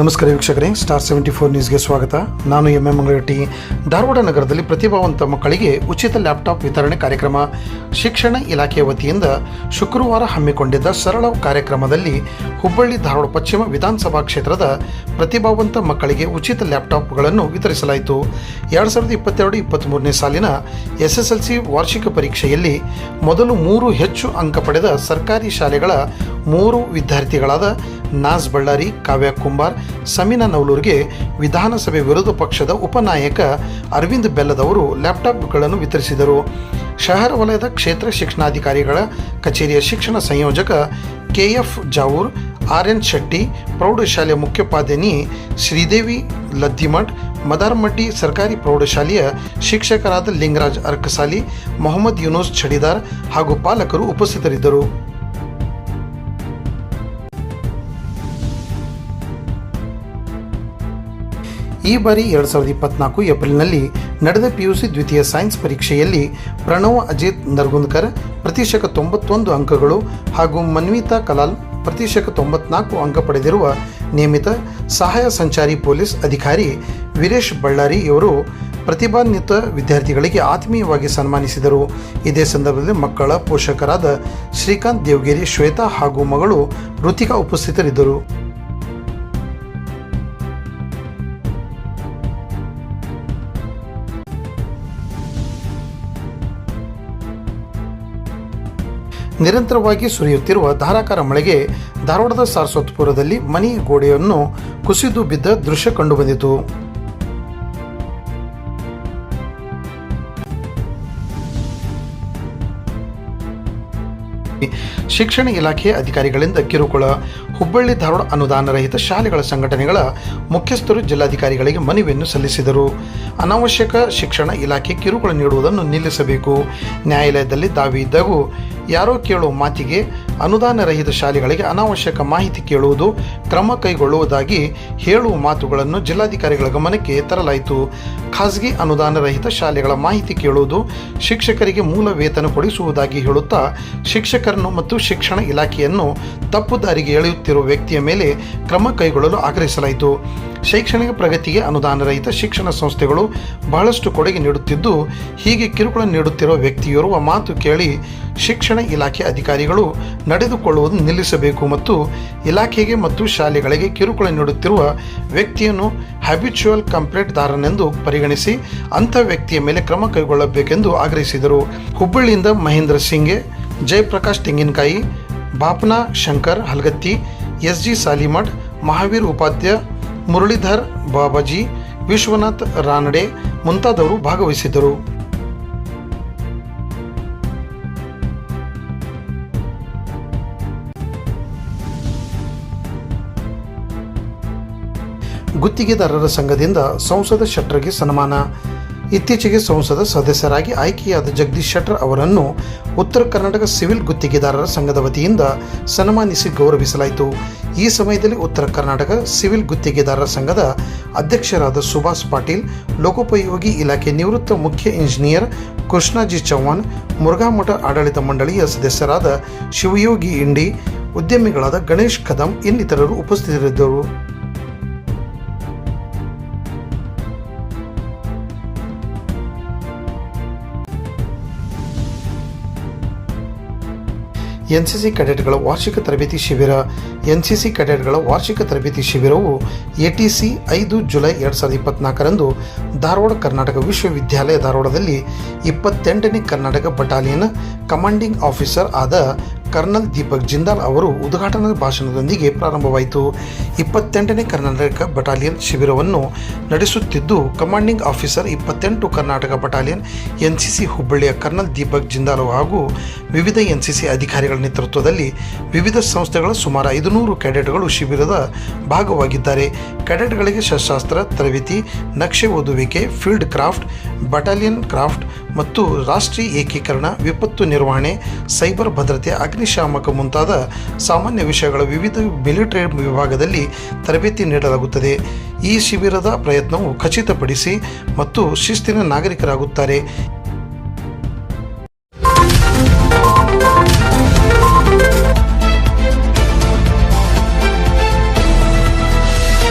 ನಮಸ್ಕಾರ ವೀಕ್ಷಕರೇ star seventy four ನ್ಯೂಸ್ಗೆ ಸ್ವಾಗತ. ನಾನು ಎಂ ಎಂ ಮಂಗಳಟ್ಟಿ ಧಾರವಾಡ ನಗರದಲ್ಲಿ ಪ್ರತಿಭಾವಂತ ಮಕ್ಕಳಿಗೆ ಉಚಿತ ಲ್ಯಾಪ್ಟಾಪ್ ವಿತರಣೆ ಕಾರ್ಯಕ್ರಮ. ಶಿಕ್ಷಣ ಇಲಾಖೆಯ ವತಿಯಿಂದ ಶುಕ್ರವಾರ ಹಮ್ಮಿಕೊಂಡಿದ್ದ ಸರಳ ಕಾರ್ಯಕ್ರಮದಲ್ಲಿ ಹುಬ್ಬಳ್ಳಿ ಧಾರವಾಡ ಪಶ್ಚಿಮ ವಿಧಾನಸಭಾ ಕ್ಷೇತ್ರದ ಪ್ರತಿಭಾವಂತ ಮಕ್ಕಳಿಗೆ ಉಚಿತ ಲ್ಯಾಪ್ಟಾಪ್ಗಳನ್ನು ವಿತರಿಸಲಾಯಿತು. ಎರಡು ಸಾವಿರದ ಇಪ್ಪತ್ತೆರಡು ಇಪ್ಪತ್ತ್ಮೂರನೇ ಸಾಲಿನ ಎಸ್ ವಾರ್ಷಿಕ ಪರೀಕ್ಷೆಯಲ್ಲಿ ಮೊದಲು ಮೂರು ಹೆಚ್ಚು ಅಂಕ ಪಡೆದ ಸರ್ಕಾರಿ ಶಾಲೆಗಳ ಮೂರು ವಿದ್ಯಾರ್ಥಿಗಳಾದ ನಾಸ್ ಬಳ್ಳಾರಿ, ಕಾವ್ಯ ಕುಂಬಾರ್, ಸಮೀನಾ ನವಲೂರಿಗೆ ವಿಧಾನಸಭೆ ವಿರೋಧ ಪಕ್ಷದ ಉಪನಾಯಕ ಅರವಿಂದ್ ಬೆಲ್ಲದವರು ಲ್ಯಾಪ್ಟಾಪ್ಗಳನ್ನು ವಿತರಿಸಿದರು. ಶಹರ ವಲಯದ ಕ್ಷೇತ್ರ ಶಿಕ್ಷಣಾಧಿಕಾರಿಗಳ ಕಚೇರಿಯ ಶಿಕ್ಷಣ ಸಂಯೋಜಕ KF Javoor R N Shetty, ಪ್ರೌಢಶಾಲೆಯ ಮುಖ್ಯೋಪಾಧ್ಯಾಯಿನಿ ಶ್ರೀದೇವಿ ಲದ್ದಿಮಠ್ ಮದಾರ್ಮಡ್ಡಿ ಸರ್ಕಾರಿ ಪ್ರೌಢಶಾಲೆಯ ಶಿಕ್ಷಕರಾದ ಲಿಂಗರಾಜ್ ಅರ್ಕಸಾಲಿ, ಮೊಹಮ್ಮದ್ ಯುನೂಸ್ ಛಡಿದಾರ್ ಹಾಗೂ ಪಾಲಕರು ಉಪಸ್ಥಿತರಿದ್ದರು. ಈ ಬಾರಿ ಎರಡು ಸಾವಿರದ ಇಪ್ಪತ್ನಾಲ್ಕು ಏಪ್ರಿಲ್ನಲ್ಲಿ ನಡೆದ ಪಿಯುಸಿ ದ್ವಿತೀಯ ಸೈನ್ಸ್ ಪರೀಕ್ಷೆಯಲ್ಲಿ ಪ್ರಣವ್, ಅಜಿತ್ ನರ್ಗುಂದ್ಕರ್ ಪ್ರತಿಶತ ತೊಂಬತ್ತೊಂದು ಅಂಕಗಳು ಹಾಗೂ ಮನ್ವಿತಾ ಕಲಾಲ್ ಪ್ರತಿಶತ ತೊಂಬತ್ನಾಲ್ಕು ಅಂಕ ಪಡೆದಿರುವ ನಿಯಮಿತ ಸಹಾಯ ಸಂಚಾರಿ ಪೊಲೀಸ್ ಅಧಿಕಾರಿ ವೀರೇಶ್ ಬಳ್ಳಾರಿ ಇವರು ಪ್ರತಿಭಾನ್ವಿತ ವಿದ್ಯಾರ್ಥಿಗಳಿಗೆ ಆತ್ಮೀಯವಾಗಿ ಸನ್ಮಾನಿಸಿದರು. ಇದೇ ಸಂದರ್ಭದಲ್ಲಿ ಮಕ್ಕಳ ಪೋಷಕರಾದ ಶ್ರೀಕಾಂತ್ ದೇವಗಿರಿ, ಶ್ವೇತಾ ಹಾಗೂ ಮಗಳು ಋತಿಕಾ ಉಪಸ್ಥಿತರಿದ್ದರು. ನಿರಂತರವಾಗಿ ಸುರಿಯುತ್ತಿರುವ ಧಾರಾಕಾರ ಮಳೆಗೆ ಧಾರವಾಡದ ಸಾರಸ್ವತ್ಪುರದಲ್ಲಿ ಮನಿ ಗೋಡೆಯನ್ನು ಕುಸಿದು ಬಿದ್ದ ದೃಶ್ಯ ಕಂಡುಬಂದಿತು. ಶಿಕ್ಷಣ ಇಲಾಖೆ ಅಧಿಕಾರಿಗಳಿಂದ ಕಿರುಕುಳ, ಹುಬ್ಬಳ್ಳಿ ಧಾರವಾಡ ಅನುದಾನ ರಹಿತ ಶಾಲೆಗಳ ಸಂಘಟನೆಗಳ ಮುಖ್ಯಸ್ಥರು ಜಿಲ್ಲಾಧಿಕಾರಿಗಳಿಗೆ ಮನವಿಯನ್ನು ಸಲ್ಲಿಸಿದರು. ಅನಾವಶ್ಯಕ ಶಿಕ್ಷಣ ಇಲಾಖೆ ಕಿರುಕುಳ ನೀಡುವುದನ್ನು ನಿಲ್ಲಿಸಬೇಕು. ನ್ಯಾಯಾಲಯದಲ್ಲಿ ದಾವಿ ಇದ್ದಾಗೂ ಯಾರೋ ಕೇಳುವ ಮಾತಿಗೆ ಅನುದಾನ ರಹಿತ ಶಾಲೆಗಳಿಗೆ ಅನಾವಶ್ಯಕ ಮಾಹಿತಿ ಕೇಳುವುದು ಕ್ರಮ ಕೈಗೊಳ್ಳುವುದಾಗಿ ಹೇಳುವ ಮಾತುಗಳನ್ನು ಜಿಲ್ಲಾಧಿಕಾರಿಗಳ ಗಮನಕ್ಕೆ ತರಲಾಯಿತು. ಖಾಸಗಿ ಅನುದಾನ ರಹಿತ ಶಾಲೆಗಳ ಮಾಹಿತಿ ಕೇಳುವುದು ಶಿಕ್ಷಕರಿಗೆ ಮೂಲ ವೇತನ ಕೊಡಿಸುವುದಾಗಿ ಹೇಳುತ್ತಾ, ಶಿಕ್ಷಕರನ್ನು ಮತ್ತು ಶಿಕ್ಷಣ ಇಲಾಖೆಯನ್ನು ತಪ್ಪು ದಾರಿಗೆ ಎಳೆಯುತ್ತಿರುವ ವ್ಯಕ್ತಿಯ ಮೇಲೆ ಕ್ರಮ ಕೈಗೊಳ್ಳಲು ಆಗ್ರಹಿಸಲಾಯಿತು. ಶೈಕ್ಷಣಿಕ ಪ್ರಗತಿಗೆ ಅನುದಾನ ರಹಿತ ಶಿಕ್ಷಣ ಸಂಸ್ಥೆಗಳು ಬಹಳಷ್ಟು ಕೊಡುಗೆ ನೀಡುತ್ತಿದ್ದು, ಹೀಗೆ ಕಿರುಕುಳ ನೀಡುತ್ತಿರುವ ವ್ಯಕ್ತಿಯೋರ್ವ ಮಾತು ಕೇಳಿ ಶಿಕ್ಷಣ ಇಲಾಖೆ ಅಧಿಕಾರಿಗಳು ನಡೆದುಕೊಳ್ಳುವುದು ನಿಲ್ಲಿಸಬೇಕು ಮತ್ತು ಇಲಾಖೆಗೆ ಮತ್ತು ಶಾಲೆಗಳಿಗೆ ಕಿರುಕುಳ ನೀಡುತ್ತಿರುವ ವ್ಯಕ್ತಿಯನ್ನು ಹ್ಯಾಬಿಚುವಲ್ ಕಂಪ್ಲೇಂಟ್ದಾರನೆಂದು ಪರಿಗಣಿಸಿ ಅಂಥ ವ್ಯಕ್ತಿಯ ಮೇಲೆ ಕ್ರಮ ಕೈಗೊಳ್ಳಬೇಕೆಂದು ಆಗ್ರಹಿಸಿದರು. ಹುಬ್ಬಳ್ಳಿಯಿಂದ ಮಹೇಂದ್ರ ಸಿಂಗೆ, ಜಯಪ್ರಕಾಶ್ ತೆಂಗಿನಕಾಯಿ, ಬಾಪ್ನಾ ಶಂಕರ್ ಹಲ್ಗತ್ತಿ ಎಸ್ ಜಿ ಸಾಲಿಮಠ್, ಮಹಾವೀರ್ ಉಪಾಧ್ಯ, ಮುರಳೀಧರ್ ಬಾಬಾಜಿ, ವಿಶ್ವನಾಥ್ ರಾನಡೆ ಮುಂತಾದವರು ಭಾಗವಹಿಸಿದ್ದರು. ಗುತ್ತಿಗೆದಾರರ ಸಂಘದಿಂದ ಸಂಸದ ಶೆಟ್ಟರ್ಗೆ ಸನ್ಮಾನ. ಇತ್ತೀಚೆಗೆ ಸಂಸದ ಸದಸ್ಯರಾಗಿ ಆಯ್ಕೆಯಾದ ಜಗದೀಶ್ ಶೆಟ್ಟರ್ ಅವರನ್ನು ಉತ್ತರ ಕರ್ನಾಟಕ ಸಿವಿಲ್ ಗುತ್ತಿಗೆದಾರರ ಸಂಘದ ವತಿಯಿಂದ ಸನ್ಮಾನಿಸಿ ಗೌರವಿಸಲಾಯಿತು. ಈ ಸಮಯದಲ್ಲಿ ಉತ್ತರ ಕರ್ನಾಟಕ ಸಿವಿಲ್ ಗುತ್ತಿಗೆದಾರರ ಸಂಘದ ಅಧ್ಯಕ್ಷರಾದ ಸುಭಾಷ್ ಪಾಟೀಲ್, ಲೋಕೋಪಯೋಗಿ ಇಲಾಖೆ ನಿವೃತ್ತ ಮುಖ್ಯ ಇಂಜಿನಿಯರ್ ಕೃಷ್ಣಾಜಿ ಚೌಹಾಣ್ ಮುರುಘಾಮಠ ಆಡಳಿತ ಮಂಡಳಿಯ ಸದಸ್ಯರಾದ ಶಿವಯೋಗಿ ಇಂಡಿ, ಉದ್ಯಮಿಗಳಾದ ಗಣೇಶ್ ಕದಂ ಇನ್ನಿತರರು ಉಪಸ್ಥಿತರಿದ್ದರು. ಎನ್ಸಿಸಿ ಕೆಡೆಟ್ಗಳ ವಾರ್ಷಿಕ ತರಬೇತಿ ಶಿಬಿರ. ಎನ್ಸಿಸಿ ಕೆಡೆಟ್ಗಳ ವಾರ್ಷಿಕ ತರಬೇತಿ ಶಿಬಿರವು ಎಟಿಸಿ ಐದು ಜುಲೈ ಎರಡು ಸಾವಿರದ ಇಪ್ಪತ್ನಾಲ್ಕರಂದು ಧಾರವಾಡ, ಕರ್ನಾಟಕ ವಿಶ್ವವಿದ್ಯಾಲಯ ಧಾರವಾಡದಲ್ಲಿ ಇಪ್ಪತ್ತೆಂಟನೇ ಕರ್ನಾಟಕ ಬಟಾಲಿಯನ್ ಕಮಾಂಡಿಂಗ್ ಆಫೀಸರ್ ಆದ ಕರ್ನಲ್ ದೀಪಕ್ ಜಿಂದಾಲ್ ಅವರು ಉದ್ಘಾಟನಾ ಭಾಷಣದೊಂದಿಗೆ ಪ್ರಾರಂಭವಾಯಿತು. ಇಪ್ಪತ್ತೆಂಟನೇ ಕರ್ನಾಟಕ ಬಟಾಲಿಯನ್ ಶಿಬಿರವನ್ನು ನಡೆಸುತ್ತಿದ್ದು, ಕಮಾಂಡಿಂಗ್ ಆಫೀಸರ್ ಇಪ್ಪತ್ತೆಂಟು ಕರ್ನಾಟಕ ಬಟಾಲಿಯನ್, ಎನ್ಸಿಸಿ ಹುಬ್ಬಳ್ಳಿಯ ಕರ್ನಲ್ ದೀಪಕ್ ಜಿಂದಾಲ್ ಹಾಗೂ ವಿವಿಧ ಎನ್ಸಿಸಿ ಅಧಿಕಾರಿಗಳ ನೇತೃತ್ವದಲ್ಲಿ ವಿವಿಧ ಸಂಸ್ಥೆಗಳ ಸುಮಾರು ಐದುನೂರು ಕ್ಯಾಡೆಟ್ಗಳು ಶಿಬಿರದ ಭಾಗವಾಗಿದ್ದಾರೆ. ಕೆಡೆಟ್ಗಳಿಗೆ ಶಸ್ತ್ರಾಸ್ತ್ರ, ತರಬೇತಿ, ನಕ್ಷೆ ಓದುವಿಕೆ ಫೀಲ್ಡ್ ಕ್ರಾಫ್ಟ್ ಬಟಾಲಿಯನ್ ಕ್ರಾಫ್ಟ್ ಮತ್ತು ರಾಷ್ಟ್ರೀಯ ಏಕೀಕರಣ, ವಿಪತ್ತು ನಿರ್ವಹಣೆ ಸೈಬರ್ ಭದ್ರತೆ, ಅಗ್ನಿಶಾಮಕ ಮುಂತಾದ ಸಾಮಾನ್ಯ ವಿಷಯಗಳ ವಿವಿಧ ಮಿಲಿಟರಿ ವಿಭಾಗದಲ್ಲಿ ತರಬೇತಿ ನೀಡಲಾಗುತ್ತದೆ. ಈ ಶಿಬಿರದ ಪ್ರಯತ್ನವು ಖಚಿತಪಡಿಸಿ ಮತ್ತು ಶಿಸ್ತಿನ ನಾಗರಿಕರಾಗುತ್ತಾರೆ.